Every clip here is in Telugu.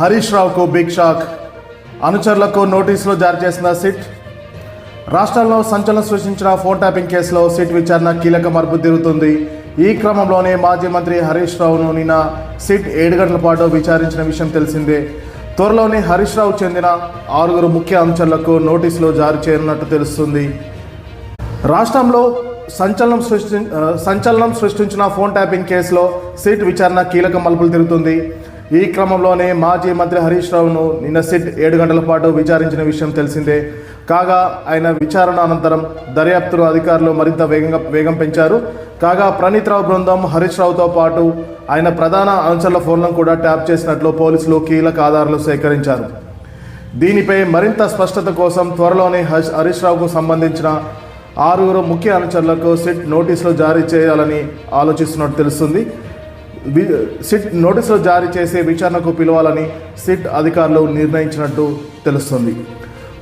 హరీష్ రావుకు బిగ్ షాక్ అనుచరులకు నోటీసులు జారీ చేసిన సిట్. రాష్ట్రంలో సంచలనం సృష్టించిన ఫోన్ ట్యాపింగ్ కేసులో సిట్ విచారణ కీలక మరుపు తిరుగుతుంది. ఈ క్రమంలోనే మాజీ మంత్రి హరీష్ రావును నిన్న సిట్ ఏడు గంటల పాటు విచారించిన విషయం తెలిసిందే. త్వరలోనే హరీష్ రావు చెందిన ఆరుగురు ముఖ్య అనుచరులకు నోటీసులు జారీ చేయనున్నట్టు తెలుస్తుంది. రాష్ట్రంలో సంచలనం సృష్టి సంచలనం సృష్టించిన ఫోన్ ట్యాపింగ్ కేసులో సిట్ విచారణ కీలక మలుపులు తిరుగుతుంది. ఈ క్రమంలోనే మాజీ మంత్రి హరీష్ రావును నిన్న సిట్ ఏడు గంటల పాటు విచారించిన విషయం తెలిసిందే. కాగా ఆయన విచారణ అనంతరం దర్యాప్తులు అధికారులు మరింత వేగంగా వేగం పెంచారు. కాగా ప్రణీత్ రావు బృందం హరీష్ రావుతో పాటు ఆయన ప్రధాన అనుచరుల ఫోన్లను కూడా ట్యాప్ చేసినట్లు పోలీసులు కీలక ఆధారాలు సేకరించారు. దీనిపై మరింత స్పష్టత కోసం త్వరలోనే హరీష్ హరీష్ రావుకు సంబంధించిన ఆరుగురు ముఖ్య అనుచరులకు సిట్ నోటీసులు జారీ చేయాలని ఆలోచిస్తున్నట్టు తెలుస్తుంది. సిట్ నోటీసులు జారీ చేసే విచారణకు పిలవాలని సిట్ అధికారులు నిర్ణయించినట్టు తెలుస్తుంది.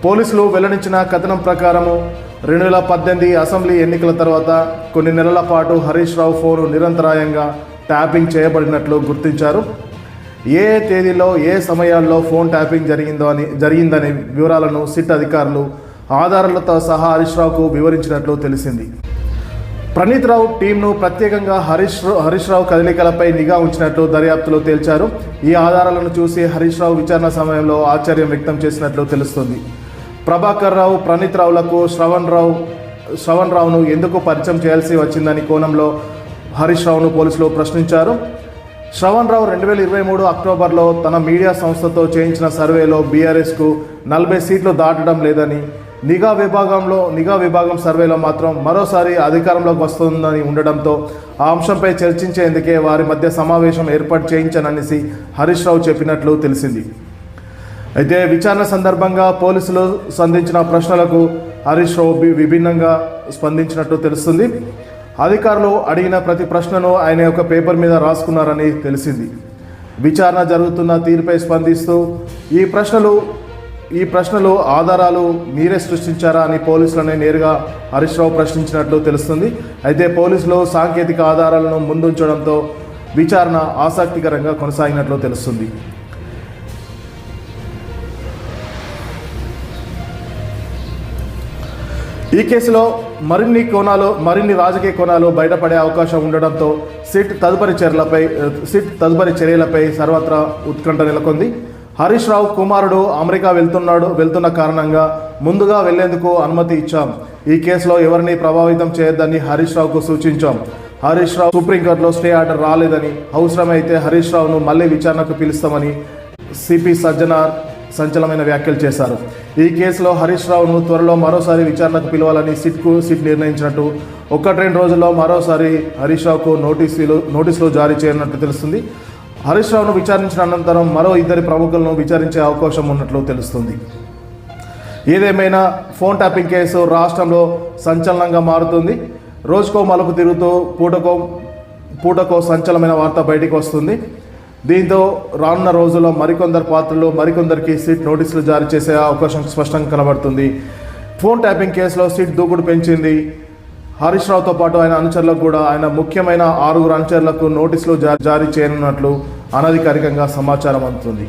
పోలీసులు వెల్లడించిన కథనం ప్రకారము రెండు వేల పద్దెనిమిది అసెంబ్లీ ఎన్నికల తర్వాత కొన్ని నెలల పాటు హరీష్ రావు ఫోను నిరంతరాయంగా ట్యాపింగ్ చేయబడినట్లు గుర్తించారు. ఏ ఏ తేదీలో ఏ సమయాల్లో ఫోన్ ట్యాపింగ్ జరిగిందో అని జరిగిందనే వివరాలను సిట్ అధికారులు ఆధారాలతో సహా హరీష్ రావుకు వివరించినట్లు తెలిసింది. ప్రణీత్ రావు టీంను ప్రత్యేకంగా హరీష్ రావు- హరీష్ రావు కదలికలపై నిఘా ఉంచినట్లు దర్యాప్తులో తేల్చారు. ఈ ఆధారాలను చూసి హరీష్ రావు విచారణ సమయంలో ఆశ్చర్యం వ్యక్తం చేసినట్లు తెలుస్తుంది. ప్రభాకర్ రావు ప్రణీత్ రావులకు శ్రవణ్ రావు శ్రవణ్ రావును ఎందుకు పరిచయం చేయాల్సి వచ్చిందని కోణంలో హరీష్ రావును పోలీసులు ప్రశ్నించారు. శ్రవణ్ రావు రెండు వేల ఇరవై మూడు అక్టోబర్లో తన మీడియా సంస్థతో చేయించిన సర్వేలో బీఆర్ఎస్కు నలభై సీట్లు దాటడం లేదని నిఘా విభాగంలో నిఘా విభాగం సర్వేలో మాత్రం మరోసారి అధికారంలోకి వస్తుందని ఉండడంతో ఆ అంశంపై చర్చించేందుకే వారి మధ్య సమావేశం ఏర్పాటు చేయించననేసి హరీష్ రావు చెప్పినట్లు తెలిసింది. అయితే విచారణ సందర్భంగా పోలీసులు సంధించిన ప్రశ్నలకు హరీష్ రావు విభిన్నంగా స్పందించినట్లు తెలుస్తుంది. అధికారులు అడిగిన ప్రతి ప్రశ్నను ఆయన యొక్క పేపర్ మీద రాసుకున్నారని తెలిసింది. విచారణ జరుగుతున్న తీరుపై స్పందిస్తూ ఈ ప్రశ్నలు ఈ ప్రశ్నలు ఆధారాలు మీరే సృష్టించారా అని పోలీసులని నేరుగా హరీష్ రావు ప్రశ్నించినట్లు తెలుస్తుంది. అయితే పోలీసులు సాంకేతిక ఆధారాలను ముందుంచడంతో విచారణ ఆసక్తికరంగా కొనసాగినట్లు తెలుస్తుంది. ఈ కేసులో మరిన్ని కోణాలు మరిన్ని రాజకీయ కోణాలు బయటపడే అవకాశం ఉండడంతో సిట్ తదుపరి చర్యలపై సిట్ తదుపరి చర్యలపై సర్వత్రా ఉత్కంఠ నెలకొంది. హరీష్ రావు కుమారుడు అమెరికా వెళ్తున్నాడు వెళ్తున్న కారణంగా ముందుగా వెళ్ళేందుకు అనుమతి ఇచ్చాం. ఈ కేసులో ఎవరిని ప్రభావితం చేయొద్దని హరీష్ రావుకు సూచించాం. హరీష్ రావు సుప్రీంకోర్టులో స్టే ఆర్డర్ రాలేదని అవసరమైతే హరీష్ రావును మళ్ళీ విచారణకు పిలుస్తామని సిపి సజ్జనార్ సంచలమైన వ్యాఖ్యలు చేశారు. ఈ కేసులో హరీష్ రావును త్వరలో మరోసారి విచారణకు పిలవాలని సిట్కు సిట్ నిర్ణయించినట్టు ఒకటి రెండు రోజుల్లో మరోసారి హరీష్ రావుకు నోటీసులు నోటీసులు జారీ చేయనున్నట్టు తెలుస్తుంది. హరీష్ రావును విచారించిన అనంతరం మరో ఇద్దరి ప్రముఖులను విచారించే అవకాశం ఉన్నట్లు తెలుస్తుంది. ఏదేమైనా ఫోన్ ట్యాపింగ్ కేసు రాష్ట్రంలో సంచలనంగా మారుతుంది. రోజుకో మలుపు తిరుగుతూ పూటకో పూటకో సంచలనమైన వార్త బయటికి వస్తుంది. దీంతో రానున్న రోజుల్లో మరికొందరు పాత్రలు మరికొందరికి సీట్ నోటీసులు జారీ చేసే అవకాశం స్పష్టంగా కనబడుతుంది. ఫోన్ ట్యాపింగ్ కేసులో సీట్ దూకుడు పెంచింది హరీష్ రావుతో పాటు ఆయన అనుచరులకు కూడా ఆయన ముఖ్యమైన ఆరుగురు అనుచరులకు నోటీసులు జారీ చేయనున్నట్లు అనధికారికంగా సమాచారం అందుతుంది.